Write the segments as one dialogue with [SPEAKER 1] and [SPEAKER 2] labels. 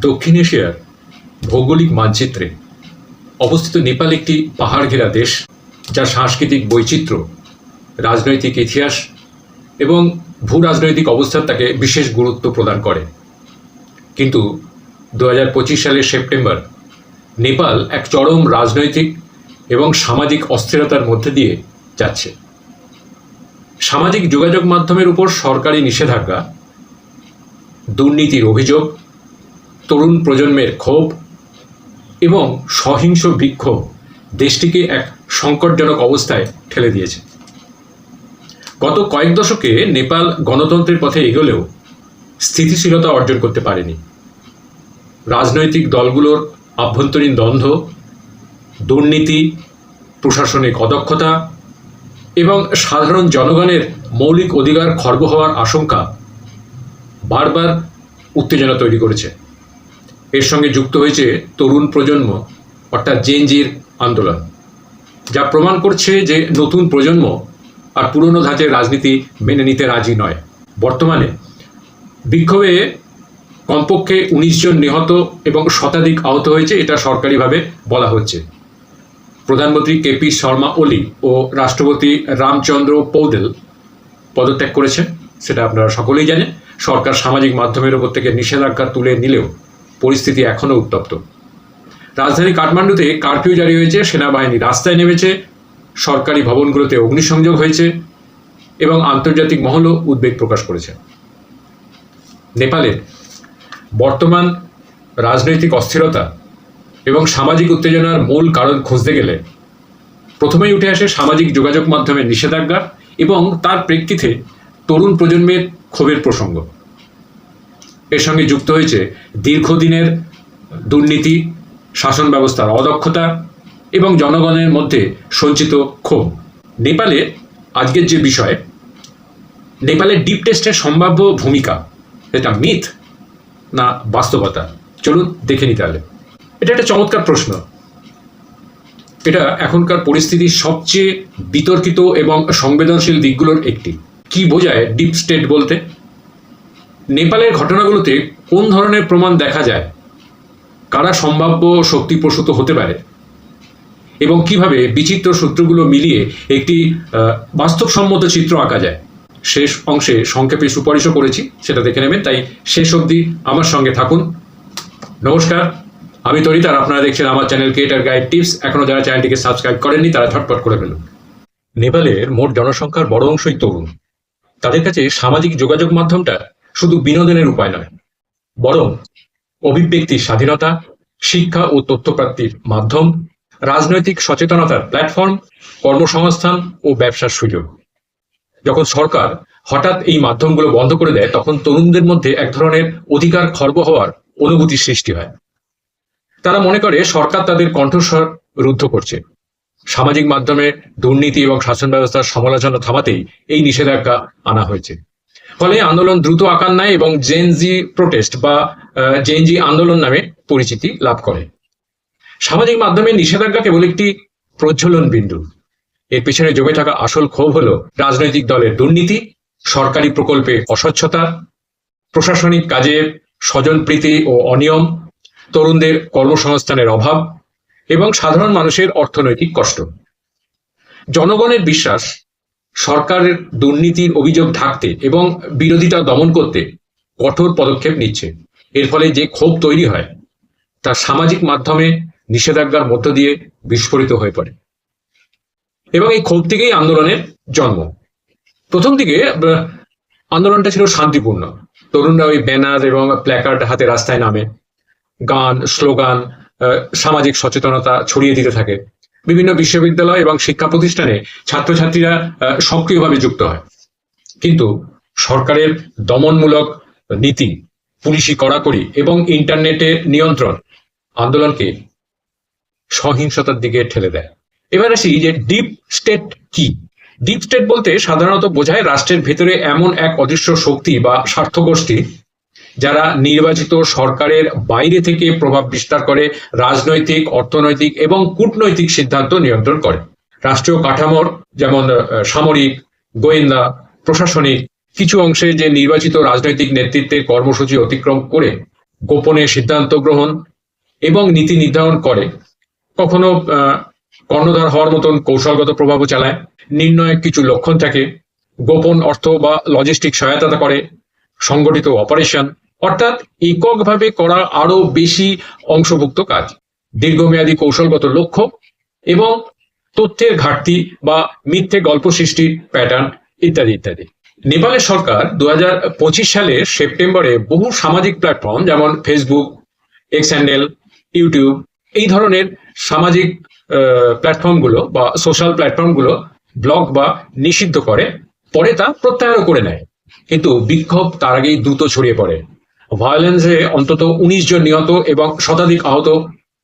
[SPEAKER 1] দক্ষিণ এশিয়ার ভৌগোলিক মানচিত্রে অবস্থিত নেপাল একটি পাহাড় ঘেরা দেশ, যার সাংস্কৃতিক বৈচিত্র্য, রাজনৈতিক ইতিহাস এবং ভূ রাজনৈতিক অবস্থান তাকে বিশেষ গুরুত্ব প্রদান করে। কিন্তু দু পঁচিশ সালের সেপ্টেম্বর নেপাল এক চরম রাজনৈতিক এবং সামাজিক অস্থিরতার মধ্যে দিয়ে যাচ্ছে। সামাজিক যোগাযোগ মাধ্যমের উপর সরকারি নিষেধাজ্ঞা, দুর্নীতির অভিযোগ তরুণ প্রজন্মের ক্ষোভ এবং সহিংস বিক্ষোভ দেশটিকে এক সংকটজনক অবস্থায় ঠেলে দিয়েছে। গত কয়েক দশকে নেপাল গণতন্ত্রের পথে এগোলেও স্থিতিশীলতা অর্জন করতে পারেনি। রাজনৈতিক দলগুলোর আভ্যন্তরীণ দ্বন্দ্ব, দুর্নীতি, প্রশাসনিক অদক্ষতা এবং সাধারণ জনগণের মৌলিক অধিকার খর্ব হওয়ার আশঙ্কা বারবার উত্তেজনা তৈরি করেছে। এর সঙ্গে যুক্ত হয়েছে তরুণ প্রজন্ম, অর্থাৎ জেনজির আন্দোলন। যা প্রমাণ করছে যে নতুন প্রজন্ম আর পুরনো ধাঁচের রাজনীতি মেনে নিতে রাজি নয়। বর্তমানে বিক্ষোভে কমপক্ষে উনিশ জন নিহত এবং শতাধিক আহত হয়েছে, এটা সরকারিভাবে বলা হচ্ছে। প্রধানমন্ত্রী কেপি শর্মা ওলি ও রাষ্ট্রপতি রামচন্দ্র পৌদেল পদত্যাগ করেছেন, সেটা আপনারা সকলেই জানেন। সরকার সামাজিক মাধ্যমের ওপর থেকে নিষেধাজ্ঞা তুলে নিলেও পরিস্থিতি এখনও উত্তপ্ত। রাজধানী কাঠমান্ডুতে কারফিউ জারি হয়েছে, সেনাবাহিনী রাস্তায় নেমেছে, সরকারি ভবনগুলোতে অগ্নিসংযোগ হয়েছে এবং আন্তর্জাতিক মহলও উদ্বেগ প্রকাশ করেছে। নেপালের বর্তমান রাজনৈতিক অস্থিরতা এবং সামাজিক উত্তেজনার মূল কারণ খুঁজতে গেলে প্রথমেই উঠে আসে সামাজিক যোগাযোগ মাধ্যমে নিষেধাজ্ঞা এবং তার প্রেক্ষিতে তরুণ প্রজন্মের ক্ষোভের প্রসঙ্গ। এর সঙ্গে যুক্ত হয়েছে দীর্ঘদিনের দুর্নীতি, শাসন ব্যবস্থার অদক্ষতা এবং জনগণের মধ্যে সঞ্চিত ক্ষোভ। নেপালে আজকের যে বিষয়, নেপালের ডিপ টেস্টের সম্ভাব্য ভূমিকা, এটা মিথ না বাস্তবতা? চলুন দেখে নিতে তাহলে। এটা একটা চমৎকার প্রশ্ন। এটা এখনকার পরিস্থিতির সবচেয়ে বিতর্কিত এবং সংবেদনশীল দিকগুলোর একটি। কি বোঝায় ডিপ স্টেট বলতে? নেপালের ঘটনাগুলোতে কোন ধরনের প্রমাণ দেখা যায়? কারা সম্ভাব্য শক্তি প্রসূত হতে পারে? এবং কীভাবে বিচিত্র সূত্রগুলো মিলিয়ে একটি বাস্তবসম্মত চিত্র আঁকা যায়? শেষ অংশে সংক্ষেপে সুপারিশও করেছি, সেটা দেখে নেবেন। তাই শেষ অবধি আমার সঙ্গে থাকুন। নমস্কার, আমি তরিত আর আপনারা দেখছেন আমার চ্যানেল ক্রিয়েটার গাইড টিপস। এখনও যারা চ্যানেলটিকে সাবস্ক্রাইব করেননি, তারা ঝটপট করে ফেলুন। নেপালের মোট জনসংখ্যার বড় অংশই তরুণ। তাদের কাছে সামাজিক যোগাযোগ মাধ্যমটা শুধু বিনোদনের উপায় নয়, বরং অভিব্যক্তির স্বাধীনতা, শিক্ষা ও তথ্যপ্রাপ্তির মাধ্যম, রাজনৈতিক সচেতনতার প্ল্যাটফর্ম কর্মসংস্থান ও ব্যবসার সুযোগ। যখন সরকার হঠাৎ এই মাধ্যমগুলো বন্ধ করে দেয়, তখন তরুণদের মধ্যে এক ধরনের অধিকার খর্ব হওয়ার অনুভূতি সৃষ্টি হয়। তারা মনে করে, সরকার তাদের কণ্ঠস্বর রুদ্ধ করছে। সামাজিক মাধ্যমে দুর্নীতি এবং শাসন ব্যবস্থার সমালোচনা থামাতেই এই নিষেধাজ্ঞা আনা হয়েছে। ফলে আন্দোলন দ্রুত আকার নেয় এবং জেনজি প্রোটেস্ট বা জেনজি আন্দোলন নামে পরিচিতি লাভ করে। সামাজিক মাধ্যমে নিষেধাজ্ঞা কেবল একটি প্রজ্বলন বিন্দু। এর পেছনে জমে থাকা আসল ক্ষোভ হল রাজনৈতিক দলের দুর্নীতি, সরকারি প্রকল্পে অস্বচ্ছতা, প্রশাসনিক কাজে স্বজনপ্রীতি ও অনিয়ম, তরুণদের কর্মসংস্থানের অভাব এবং সাধারণ মানুষের অর্থনৈতিক কষ্ট। জনগণের বিশ্বাস সরকারের দুর্নীতির অভিযোগ ঢাকতে এবং বিরোধিতা দমন করতে কঠোর পদক্ষেপ নিচ্ছে। এর ফলে যে ক্ষোভ তৈরি হয়, তা সামাজিক মাধ্যমে নিষেধাজ্ঞার মধ্য দিয়ে বিস্ফোরিত হয়ে পড়ে। এবং এই ক্ষোভ থেকেই আন্দোলনের জন্ম। প্রথম দিকে আন্দোলনটা ছিল শান্তিপূর্ণ। তরুণরা ওই ব্যানার এবং প্ল্যাকার্ড হাতে রাস্তায় নামে। গান, স্লোগান সামাজিক সচেতনতা ছড়িয়ে দিতে থাকে। বিভিন্ন বিশ্ববিদ্যালয় এবং শিক্ষা প্রতিষ্ঠানে ছাত্রছাত্রীরা সক্রিয়ভাবে যুক্ত হয়। কিন্তু সরকারের দমনমূলক নীতি, পুলিশি কড়াকড়ি এবং ইন্টারনেটের নিয়ন্ত্রণ আন্দোলনকে সহিংসতার দিকে ঠেলে দেয়। এবার আসি যে ডিপ স্টেট কি? ডিপ স্টেট বলতে সাধারণত বোঝায় রাষ্ট্রের ভেতরে এমন এক অদৃশ্য শক্তি বা স্বার্থগোষ্ঠী যারা নির্বাচিত সরকারের বাইরে থেকে প্রভাব বিস্তার করে, রাজনৈতিক, অর্থনৈতিক এবং কূটনৈতিক সিদ্ধান্ত নিয়ন্ত্রণ করে। রাষ্ট্রীয় কাঠামোর যেমন সামরিক, গোয়েন্দা, প্রশাসনিক কিছু অংশে যে নির্বাচিত রাজনৈতিক নেতৃত্বের কর্মসূচি অতিক্রম করে গোপনে সিদ্ধান্ত গ্রহণ এবং নীতি নির্ধারণ করে, কখনো কর্ণধার হওয়ার মতন কৌশলগত প্রভাবও চালায় নির্ণয়ের কিছু লক্ষণ থাকে, গোপন অর্থ বা লজিস্টিক সহায়তা করে, সংগঠিত অপারেশন অর্থাৎ এককভাবে করা আরও বেশি অংশভুক্ত কাজ। দীর্ঘমেয়াদী কৌশলগত লক্ষ্য এবং তথ্যের ঘাটতি বা মিথ্যে গল্প সৃষ্টির প্যাটার্ন ইত্যাদি ইত্যাদি। নেপালের সরকার দু হাজার পঁচিশ সালের সেপ্টেম্বরে বহু সামাজিক প্ল্যাটফর্ম যেমন ফেসবুক এক্স হ্যান্ডেল ইউটিউব এই ধরনের সামাজিক প্ল্যাটফর্মগুলো বা সোশ্যাল প্ল্যাটফর্মগুলো ব্লক বা নিষিদ্ধ করে, পরে তা প্রত্যাহারও করে নেয়। কিন্তু বিক্ষোভ তার আগেই দ্রুত ছড়িয়ে পড়ে। ভায়োলেন্সে অন্তত উনিশ জন নিহত এবং শতাধিক আহত,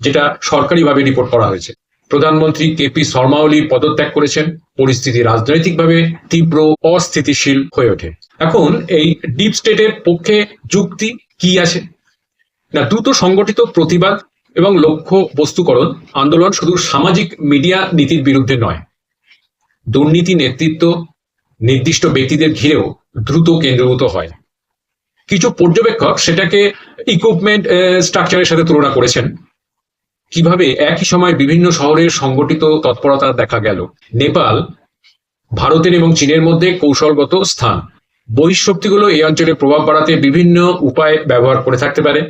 [SPEAKER 1] যেটা সরকারিভাবে রিপোর্ট করা হয়েছে। প্রধানমন্ত্রী কেপি শর্মা ওলি পদত্যাগ করেছেন। পরিস্থিতি রাজনৈতিকভাবে তীব্র অস্থিতিশীল হয়ে ওঠে। এখন এই ডিপ স্টেটের পক্ষে যুক্তি কি আছে? না, দ্রুত সংগঠিত প্রতিবাদ এবং লক্ষ্য বস্তুকরণ আন্দোলন শুধু সামাজিক মিডিয়া নীতির বিরুদ্ধে নয়। দুর্নীতি, নেতৃত্ব, নির্দিষ্ট ব্যক্তিদের ঘিরেও দ্রুত কেন্দ্রভূত হয়। কিছু পর্যবেক্ষক সেটাকে ইকুইপমেন্ট স্ট্রাকচারের সাথে তুলনা করেছেন। কীভাবে একই সময় বিভিন্ন শহরের সংগঠিত তৎপরতা দেখা গেল? নেপাল, ভারতের এবং চীনের মধ্যে কৌশলগত স্থান। বহিঃশক্তিগুলো এই অঞ্চলে প্রভাব বাড়াতে বিভিন্ন উপায় ব্যবহার করে থাকতে পারে।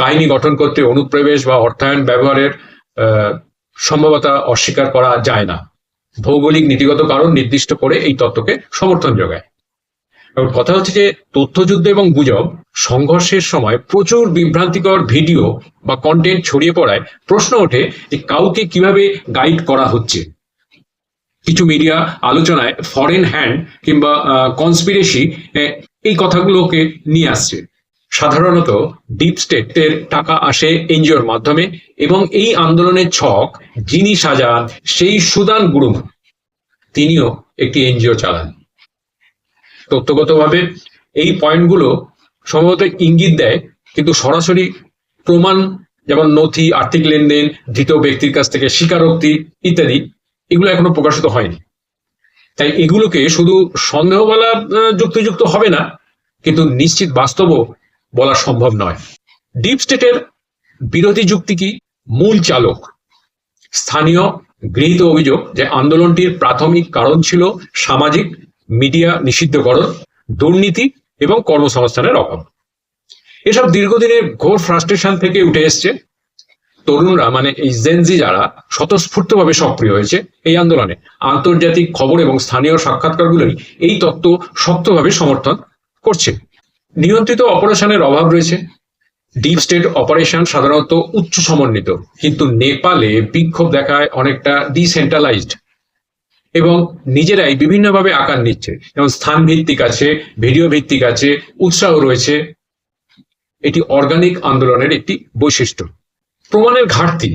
[SPEAKER 1] কাহিনী গঠন করতে অনুপ্রবেশ বা অর্থায়ন ব্যবহারের সম্ভবতা অস্বীকার করা যায় না। ভৌগোলিক নীতিগত কারণ নির্দিষ্ট করে এই তত্ত্বকে সমর্থন যোগায়। কথা হচ্ছে যে তথ্যযুদ্ধ এবং গুজব সংঘর্ষের সময় প্রচুর বিভ্রান্তিকর ভিডিও বা কন্টেন্ট ছড়িয়ে পড়ায় প্রশ্ন ওঠে যে কাউকে কীভাবে গাইড করা হচ্ছে। কিছু মিডিয়া আলোচনায় ফরেন হ্যান্ড কিংবা কনস্পিরেসি এই কথাগুলোকে নিয়ে আসছে। সাধারণত ডিপ স্টেটের টাকা আসে এনজিওর মাধ্যমে এবং এই আন্দোলনের ছক, যিনি সাজান, সেই সুদান গুরুং তিনিও একটি এনজিও চালান। তথ্যগতভাবে এই পয়েন্টগুলো সম্ভবত ইঙ্গিত দেয়, কিন্তু সরাসরি প্রমাণ যেমন নথি, আর্থিক লেনদেন, ধৃত ব্যক্তির কাছ থেকে স্বীকারোক্তি ইত্যাদি, এগুলো এখনও প্রকাশিত হয়নি। তাই এগুলোকে শুধু সন্দেহ বলা যুক্তিযুক্ত হবে না, কিন্তু নিশ্চিত বাস্তবও বলা সম্ভব নয়। ডিপ স্টেটের বিরোধী যুক্তি কি? মূল চালক। স্থানীয় গৃহীত অভিযোগ যে আন্দোলনটির প্রাথমিক কারণ ছিল সামাজিক মিডিয়া নিষিদ্ধকরণ, দুর্নীতি এবং কর্মসংস্থানের অভাব। এসব দীর্ঘদিনের ঘোর ফ্রাস্ট্রেশন থেকে উঠে এসছে। তরুণরা মানে এই জেনজি যারা, স্বতঃস্ফূর্তভাবে সক্রিয় হয়েছে এই আন্দোলনে। আন্তর্জাতিক খবর এবং স্থানীয় সাক্ষাৎকারগুলোই এই তত্ত্ব শক্তভাবে সমর্থন করছে। নিয়ন্ত্রিত অপারেশনের অভাব রয়েছে। ডিপ স্টেট অপারেশন সাধারণত উচ্চ সমন্বিত কিন্তু নেপালে বিক্ষোভ দেখায় অনেকটা ডিসেন্ট্রালাইজড এবং নিজেরাই বিভিন্নভাবে আকার নিচ্ছে। যেমন স্থান ভিত্তিক আছে ভিডিও ভিত্তিক আছে, উৎসাহ রয়েছে। এটি অর্গানিক আন্দোলনের একটি বৈশিষ্ট্য। প্রমাণের ঘাটতি।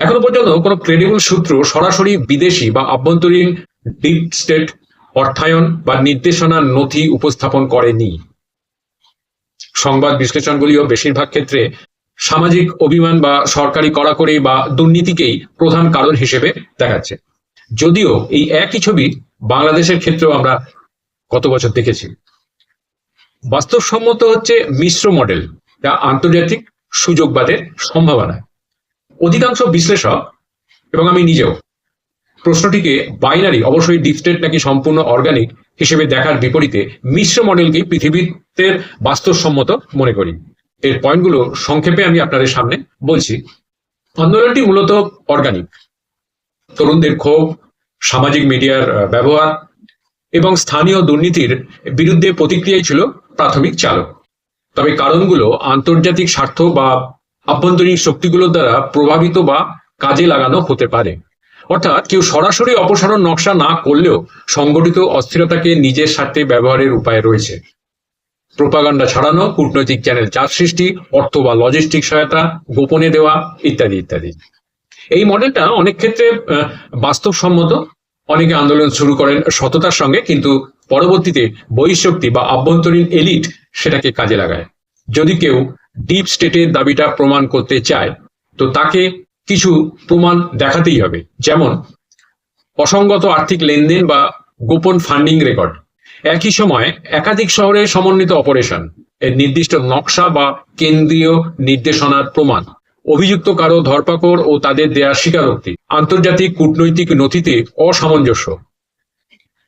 [SPEAKER 1] এখনও পর্যন্ত কোনো ক্রেডিবল সূত্র সরাসরি বিদেশি বা আভ্যন্তরীণ ডিপ স্টেট অর্থায়ন বা নির্দেশনার নথি উপস্থাপন করেনি। সংবাদ বিশ্লেষণগুলিও বেশিরভাগ ক্ষেত্রে সামাজিক অভিমান বা সরকারি কড়াকড়ি বা দুর্নীতিকেই প্রধান কারণ হিসেবে দেখাচ্ছে। যদিও এই একই ছবি বাংলাদেশের ক্ষেত্রেও আমরা গত বছর দেখেছি। বাস্তবসম্মত হচ্ছে মিশ্র মডেল, যা আন্তর্জাতিক সুযোগবাদের সম্ভাবনা। অধিকাংশ বিশ্লেষক, এবং আমি নিজেও, প্রশ্নটিকে বাইনারি অবশ্যই ডিপস্টেট নাকি সম্পূর্ণ অর্গানিক হিসেবে দেখার বিপরীতে মিশ্র মডেলকেই পৃথিবীতে বাস্তবসম্মত মনে করি। এর পয়েন্টগুলো সংক্ষেপে আমি আপনাদের সামনে বলছি। আন্দোলনটি মূলত অর্গানিক তরুণদের ক্ষোভ, সামাজিক মিডিয়ার ব্যবহার এবং স্থানীয় দুর্নীতির বিরুদ্ধে প্রতিক্রিয়াই ছিল প্রাথমিক চালক। তবে কারণগুলো আন্তর্জাতিক স্বার্থ বা আভ্যন্তরীণ শক্তিগুলোর দ্বারা প্রভাবিত বা কাজে লাগানো হতে পারে। অর্থাৎ কেউ সরাসরি অপসারণ নকশা না করলেও সংগঠিত অস্থিরতাকে নিজের স্বার্থে ব্যবহারের উপায় রয়েছে। প্রোপাগান্ডা ছাড়ানো, কূটনৈতিক চ্যানেল চাপ সৃষ্টি, অর্থ বা লজিস্টিক সহায়তা, গোপনে দেওয়া, ইত্যাদি ইত্যাদি। এই মডেলটা অনেক ক্ষেত্রে বাস্তবসম্মত। অনেকে আন্দোলন শুরু করেন সততার সঙ্গে, কিন্তু পরবর্তীতে বহিঃশক্তি বা আভ্যন্তরীণ এলিট সেটাকে কাজে লাগায়। যদি কেউ ডিপ স্টেটের দাবিটা প্রমাণ করতে চায়, তো তাকে কিছু প্রমাণ দেখাতেই হবে। যেমন, অসঙ্গত আর্থিক লেনদেন বা গোপন ফান্ডিং রেকর্ড। একই সময় একাধিক শহরে সমন্বিত অপারেশন, এর নির্দিষ্ট নকশা বা কেন্দ্রীয় নির্দেশনার প্রমাণ। অভিযুক্ত কারও ধরপাকড় ও তাদের দেয়া স্বীকারোক্তি। আন্তর্জাতিক কূটনৈতিক নথিতে অসামঞ্জস্য।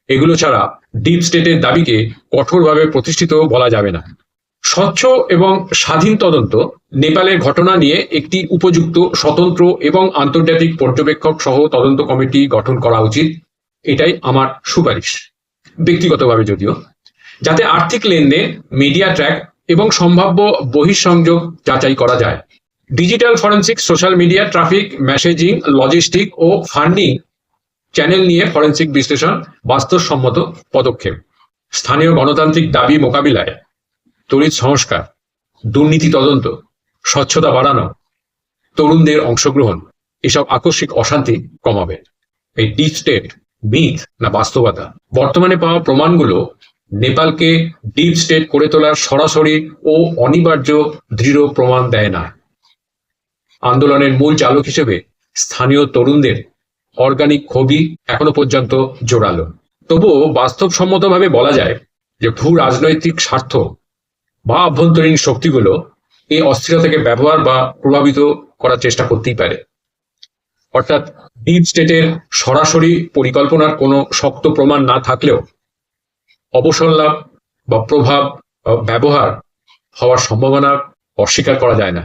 [SPEAKER 1] এগুলো ছাড়া ডিপ স্টেটের দাবিকে কঠোরভাবে প্রতিষ্ঠিত বলা যাবে না। স্বচ্ছ এবং স্বাধীন তদন্ত নেপালের ঘটনা নিয়ে একটি উপযুক্ত, স্বতন্ত্র এবং আন্তর্জাতিক পর্যবেক্ষক সহ তদন্ত কমিটি গঠন করা উচিত। এটাই আমার সুপারিশ। ব্যক্তিগতভাবে যদিও। যাতে আর্থিক লেনদেন, মিডিয়া ট্র্যাক এবং সম্ভাব্য বহিঃসংযোগ যাচাই করা যায়। Digital forensic social media traffic messaging logistic ও ফান্ডিং চ্যানেল নিয়ে ফরেন্সিক বিশ্লেষণ বাস্তবসম্মত পদক্ষেপ। স্থানীয় গণতান্ত্রিক দাবি মোকাবিলায় তড়িৎ সংস্কার, দুর্নীতি তদন্ত, স্বচ্ছতা বাড়ানো, তরুণদের অংশগ্রহণ, এসব আকস্মিক অশান্তি কমাবে। এই ডিপ স্টেট মিথ না বাস্তবতা? বর্তমানে পাওয়া প্রমাণগুলো নেপালকে ডিপ স্টেট করে তোলার সরাসরি ও অনিবার্য দৃঢ় প্রমাণ দেয় না। আন্দোলনের মূল চালক হিসেবে স্থানীয় তরুণদের অর্গানিক ক্ষোভই এখনও পর্যন্ত জোরালো। তবুও বাস্তবসম্মতভাবে বলা যায় যে ভূ রাজনৈতিক স্বার্থ বা আভ্যন্তরীণ শক্তিগুলো এই অস্থিরতাকে ব্যবহার বা প্রভাবিত করার চেষ্টা করতেই পারে। অর্থাৎ ডিপ স্টেটের সরাসরি পরিকল্পনার কোনো শক্ত প্রমাণ না থাকলেও অবসর লাভ বা প্রভাব ব্যবহার হওয়ার সম্ভাবনা অস্বীকার করা যায় না।